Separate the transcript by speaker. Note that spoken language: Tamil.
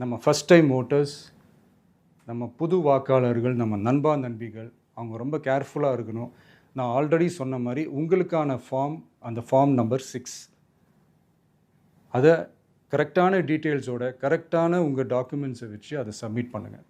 Speaker 1: நம்ம ஃபஸ்ட் டைம் ஓட்டர்ஸ் நம்ம புது வாக்காளர்கள் நம்ம நண்பா நண்பிகள் அவங்க ரொம்ப கேர்ஃபுல்லாக இருக்கணும். நான் ஆல்ரெடி சொன்ன மாதிரி உங்களுக்கான ஃபார்ம் அந்த ஃபார்ம் நம்பர் சிக்ஸ் அதை கரெக்டான டீட்டெயில்ஸோட கரெக்டான உங்கள் டாக்குமெண்ட்ஸை வச்சு அதை சப்மிட் பண்ணுங்கள்